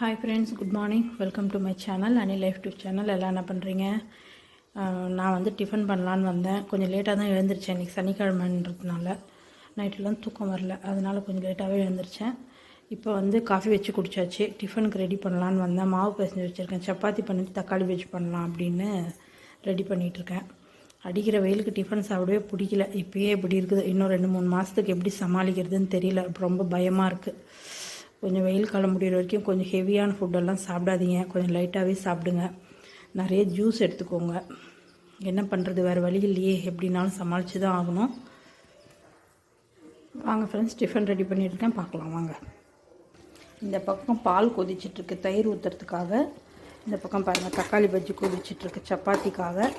Hi friends good morning welcome to my channel Ani life tube channel எல்லாம் என்ன பண்ணுறீங்க நான் வந்து டிஃபன் பண்ணலான்னு வந்தேன். கொஞ்சம் லேட்டாக தான் எழுந்திரிச்சேன். இன்றைக்கி சனிக்கிழமைன்றதுனால நைட்டெல்லாம் தூக்கம் வரல. அதனால் கொஞ்சம் லேட்டாகவே எழுந்திரிச்சேன். இப்போ வந்து காஃபி வச்சு குடிச்சாச்சு. டிஃபனுக்கு ரெடி பண்ணலான்னு வந்தேன். மாவு பிசைஞ்சு வச்சுருக்கேன். சப்பாத்தி பண்ணிட்டு தக்காளி வச்சு பண்ணலாம் அப்படின்னு ரெடி பண்ணிகிட்ருக்கேன் அடிக்கிற வெயிலுக்கு டிஃபன் சாப்பிடவே பிடிக்கல. இப்போயே இப்படி இருக்குது. இன்னும் ரெண்டு மூணு மாதத்துக்கு எப்படி சமாளிக்கிறதுன்னு தெரியல. ரொம்ப பயமாக இருக்குது கொஞ்சம் வெயில் காலம் முடிகிற வரைக்கும் கொஞ்சம் ஹெவியான ஃபுட்டெல்லாம் சாப்பிடாதீங்க. கொஞ்சம் லைட்டாகவே சாப்பிடுங்க. நிறைய ஜூஸ் எடுத்துக்கோங்க. என்ன பண்ணுறது வேறு வழி இல்லையே. எப்படின்னாலும் சமாளித்து தான் ஆகணும். வாங்க ஃப்ரெண்ட்ஸ் டிஃபன் ரெடி பண்ணியிருக்கேன். பார்க்கலாம் வாங்க. இந்த பக்கம் பால் கொதிச்சிட்ருக்கு தயிர் ஊற்றுறதுக்காக இந்த பக்கம் பாருங்கள் தக்காளி பஜ்ஜி கொதிச்சிட்ருக்கு சப்பாத்திக்காக.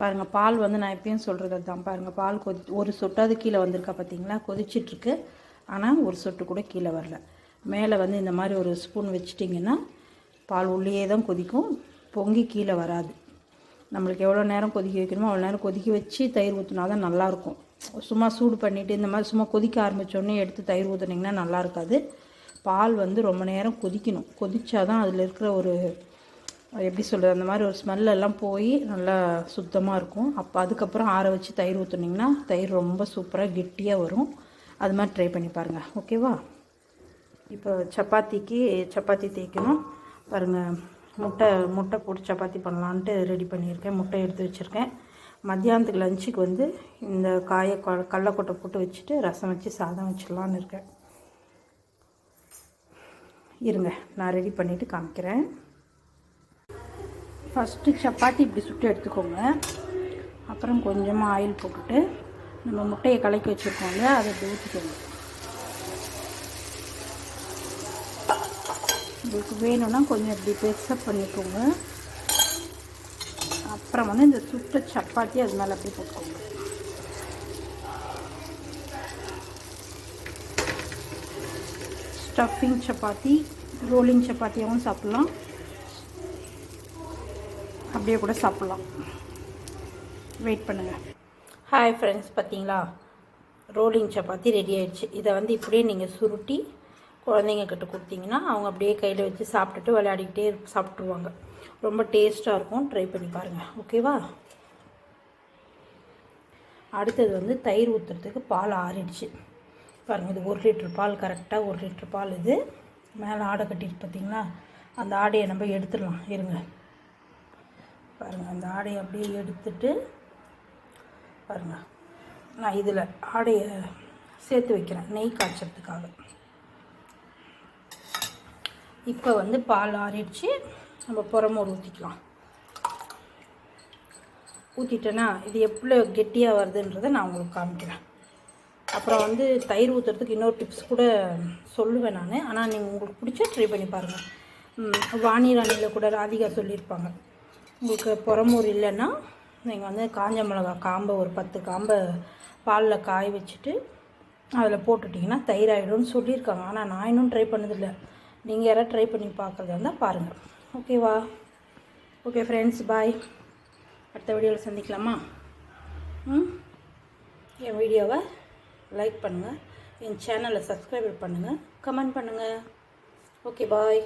பாருங்கள் பால் வந்து நான் எப்பயும் சொல்கிறது தான் பாருங்கள் பால் கொதி ஒரு சொட்டாவது கீழே வந்திருக்கா பார்த்தீங்களா கொதிச்சிட்ருக்கு. ஆனால் ஒரு சொட்டு கூட கீழே வரல. மேலே வந்து இந்த மாதிரி ஒரு ஸ்பூன் வச்சிட்டிங்கன்னா பால் உள்ளேயே தான் கொதிக்கும். பொங்கி கீழே வராது. நம்மளுக்கு எவ்வளோ நேரம் கொதிக்க வைக்கணுமோ அவ்வளோ நேரம் கொதிக்க வச்சு தயிர் ஊற்றினா தான் நல்லாயிருக்கும். சும்மா சூடு பண்ணிவிட்டு இந்த மாதிரி சும்மா கொதிக்க ஆரம்பித்தோடனே எடுத்து தயிர் ஊற்றுனீங்கன்னா நல்லா இருக்காது பால் வந்து ரொம்ப நேரம் கொதிக்கணும். கொதித்தா தான் அதில் இருக்கிற ஒரு எப்படி சொல்கிறது அந்த மாதிரி ஒரு ஸ்மெல்லெல்லாம் போய் நல்லா சுத்தமாக இருக்கும். அப்போ அதுக்கப்புறம் ஆற வச்சு தயிர் ஊற்றுனீங்கன்னா தயிர் ரொம்ப சூப்பராக கெட்டியாக வரும். அது மாதிரி ட்ரை பண்ணி பாருங்கள் ஓகேவா இப்போ சப்பாத்திக்கு சப்பாத்தி தேய்க்கணும். பாருங்கள் முட்டை முட்டை போட்டு சப்பாத்தி பண்ணலான்ட்டு ரெடி பண்ணியிருக்கேன். முட்டை எடுத்து வச்சுருக்கேன். மத்தியானத்துக்கு லஞ்சுக்கு வந்து இந்த காயை கடலக்கொட்டை போட்டு வச்சுட்டு ரசம் வச்சு சாதம் வச்சிடலான்னு இருக்கேன். இருங்க நான் ரெடி பண்ணிவிட்டு காமிக்கிறேன். ஃபஸ்ட்டு சப்பாத்தி இப்படி சுட்டு எடுத்துக்கோங்க. அப்புறம் கொஞ்சமாக ஆயில் போட்டுட்டு நம்ம முட்டையை கலக்கி வச்சுருக்கோம் இல்லையா அதை இப்படி ஊற்றிக்கோங்க உங்களுக்கு வேணும்னா கொஞ்சம் இப்படி பெருசாக பண்ணிக்கோங்க. அப்புறம் வந்து இந்த சுட்ட சப்பாத்தி அது மேலே அப்படி போட்டுக்கோங்க. ஸ்டஃபிங் சப்பாத்தி ரோலிங் சப்பாத்தியாகவும் சாப்பிட்லாம். அப்படியே கூட சாப்பிட்லாம். வெயிட் பண்ணுங்கள் ஹாய் ஃப்ரெண்ட்ஸ் பார்த்தீங்களா ரோலிங் சப்பாத்தி ரெடி ஆகிடுச்சு இதை வந்து இப்படியே நீங்கள் சுருட்டி குழந்தைங்க கிட்ட கொடுத்தீங்கன்னா அவங்க அப்படியே கையில் வச்சு சாப்பிட்டுட்டு விளையாடிக்கிட்டே சாப்பிட்ருவாங்க ரொம்ப டேஸ்ட்டாக இருக்கும். ட்ரை பண்ணி பாருங்கள் ஓகேவா அடுத்தது வந்து தயிர் ஊற்றுறதுக்கு பால் ஆறிடுச்சு. பாருங்கள் இது ஒரு லிட்ரு பால் கரெக்டாக ஒரு லிட்ரு பால் இது. மேலே ஆடை கட்டிட்டு பார்த்தீங்களா அந்த ஆடையை நம்ம எடுத்துடலாம். இருங்க. பாருங்கள் அந்த ஆடையை அப்படியே எடுத்துட்டு பாருங்கள் நான் இதில் ஆடையை சேர்த்து வைக்கிறேன் நெய் காய்ச்சறதுக்காக. இப்போ வந்து பால் ஆறிடுச்சு நம்ம புறமோடு ஊற்றிக்கலாம் ஊற்றிட்டேன்னா இது எவ்வளோ கெட்டியாக வருதுன்றதை நான் உங்களுக்கு காமிக்கிறேன். அப்புறம் வந்து தயிர் ஊற்றுறதுக்கு இன்னொரு டிப்ஸ் கூட சொல்லுவேன் நான். ஆனால் நீங்கள் உங்களுக்கு பிடிச்சா ட்ரை பண்ணி பாருங்கள் வாணி ராணியில் கூட ராதிகா சொல்லியிருப்பாங்க. உங்களுக்கு புறமூர் இல்லைன்னா நீங்கள் வந்து காஞ்ச மிளகா காம்பை ஒரு பத்து காம்பை பாலில் காய வச்சுட்டு அதில் போட்டுட்டிங்கன்னா தயிராயிடும்னு சொல்லியிருக்காங்க. ஆனால் நான் இன்னும் ட்ரை பண்ணதில்லை. நீங்கள் யாராவது ட்ரை பண்ணி பார்க்குறதா இருந்தால் பாருங்கள் ஓகேவா ஓகே ஃப்ரெண்ட்ஸ் பாய் அடுத்த வீடியோவில் சந்திக்கலாமா? ம்? என் வீடியோவை லைக் பண்ணுங்கள் என் சேனலை சப்ஸ்கிரைப் பண்ணுங்கள் கமெண்ட் பண்ணுங்கள் ஓகே பாய்